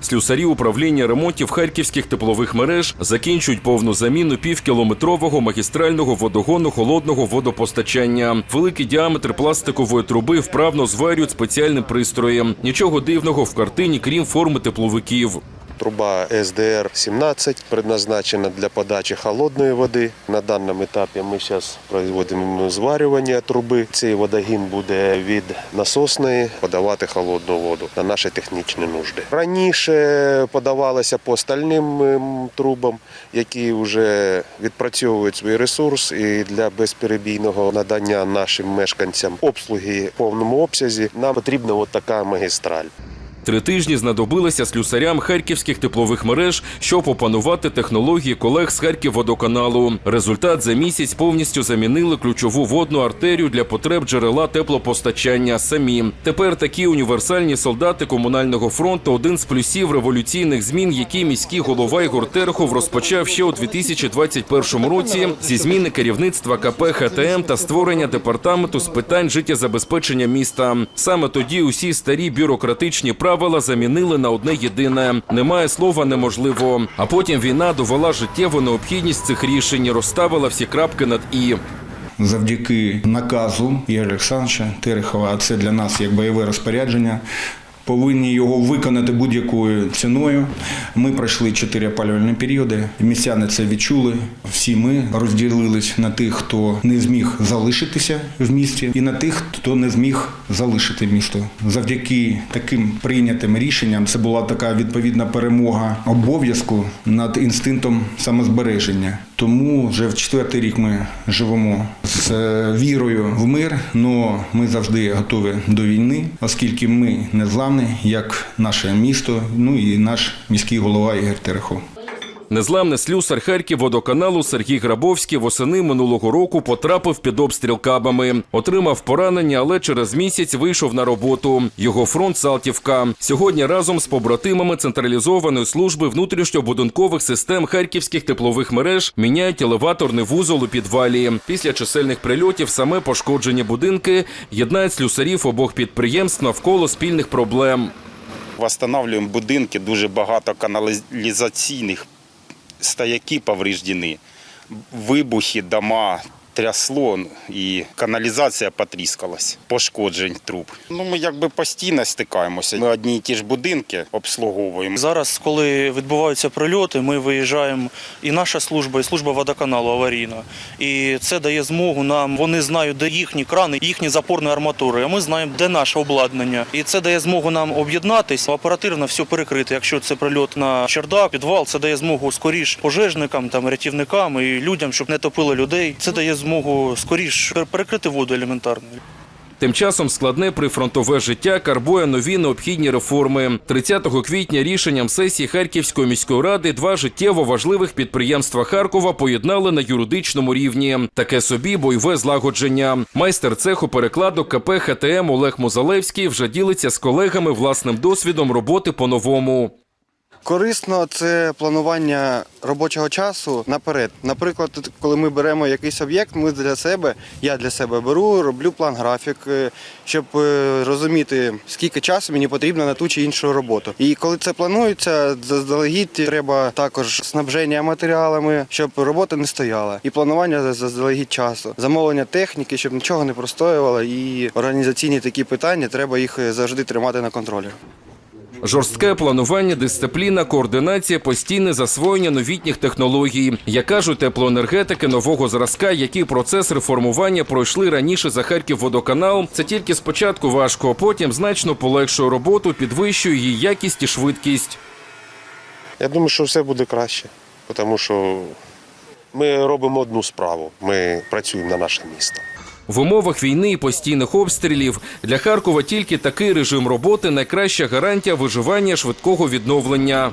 Слюсарі управління ремонтів харківських теплових мереж закінчують повну заміну півкілометрового магістрального водогону холодного водопостачання. Великий діаметр пластикової труби вправно зварюють спеціальним пристроєм. Нічого дивного в картині, крім форми тепловиків. Труба СДР-17 предназначена для подачі холодної води. На даному етапі ми зараз проводимо зварювання труби. Цей водогін буде від насосної подавати холодну воду на наші технічні нужди. Раніше подавалося по стальним ем, трубам, які вже відпрацьовують свій ресурс і для безперебійного надання нашим мешканцям обслуги в повному обсязі нам потрібна от така магістраль. Три тижні знадобилися слюсарям харківських теплових мереж, щоб опанувати технології колег з Харківводоканалу. Результат за місяць повністю замінили ключову водну артерію для потреб джерела теплопостачання. Самі тепер такі універсальні солдати комунального фронту один з плюсів революційних змін, які міський голова Ігор Терехов розпочав ще у 2021 році зі зміни керівництва КП ХТМ та створення департаменту з питань життєзабезпечення міста. Саме тоді усі старі бюрократичні правила замінили на одне єдине: немає слова неможливо. А потім війна довела життєву необхідність цих рішень, розставила всі крапки над і. завдяки наказу Ігоря Олександровича Терехова, а це для нас як бойове розпорядження. Повинні його виконати будь-якою ціною. Ми пройшли чотири опалювальні періоди. Містяни це відчули. Всі ми розділились на тих, хто не зміг залишитися в місті, і на тих, хто не зміг залишити місто. Завдяки таким прийнятим рішенням це була така відповідна перемога обов'язку над інстинктом самозбереження. Тому вже в четвертий рік ми живемо е, вірою в мир, але ми завжди готові до війни, оскільки ми незламні, як наше місто, ну і наш міський голова Ігор Терехов. Незламний слюсар Харківводоканалу Сергій Грабовський восени минулого року потрапив під обстріл кабами, отримав поранення, але через місяць вийшов на роботу. Його фронт Салтівка. Сьогодні разом з побратимами централізованої служби внутрішньобудинкових систем харківських теплових мереж міняють елеваторний вузол у підвалі. Після чисельних прильотів саме пошкоджені будинки єднають слюсарів обох підприємств навколо спільних проблем. Восстанавливаємо будинки, дуже багато каналізаційних стояки повреждены, вибухи, дома трясло і каналізація потріскалась, пошкоджень труб. Ну, ми якби постійно стикаємося. Ми одні і ті ж будинки обслуговуємо. Зараз, коли відбуваються прильоти, ми виїжджаємо і наша служба, і служба водоканалу аварійна. І це дає змогу нам. Вони знають, де їхні крани, їхні запорні арматури. А ми знаємо, де наше обладнання. І це дає змогу нам об'єднатись, оперативно все перекрити. Якщо це прильот на чердак, підвал, це дає змогу скоріш пожежникам, там рятівникам і людям, щоб не топили людей. Це дає змогу скоріш перекрити воду елементарно. Тим часом складне прифронтове життя карбує нові необхідні реформи. 30 квітня рішенням сесії Харківської міської ради два життєво важливих підприємства Харкова поєднали на юридичному рівні. Таке собі бойове злагодження. Майстер цеху перекладу КП ХТМ Олег Музалевський вже ділиться з колегами власним досвідом роботи по-новому. Корисно це планування робочого часу наперед. Наприклад, коли ми беремо якийсь об'єкт, ми для себе, я для себе беру, роблю план графік, е, щоб е, розуміти, скільки часу мені потрібно на ту чи іншу роботу. І коли це планується, заздалегідь треба також снабження матеріалами, щоб робота не стояла. І планування заздалегідь часу, замовлення техніки, щоб нічого не простоювало. І організаційні такі питання треба їх е, завжди тримати на контролі. Жорстке планування, дисципліна, координація, постійне засвоєння новітніх технологій. Як кажуть теплоенергетики нового зразка, який процес реформування пройшли раніше за Харківводоканал, це тільки спочатку важко, а потім значно полегшує роботу, підвищує її якість і швидкість. Я думаю, що все буде краще, тому що ми робимо одну справу. Ми працюємо на наше місто. В умовах війни і постійних обстрілів для Харкова тільки такий режим роботи найкраща гарантія виживання швидкого відновлення.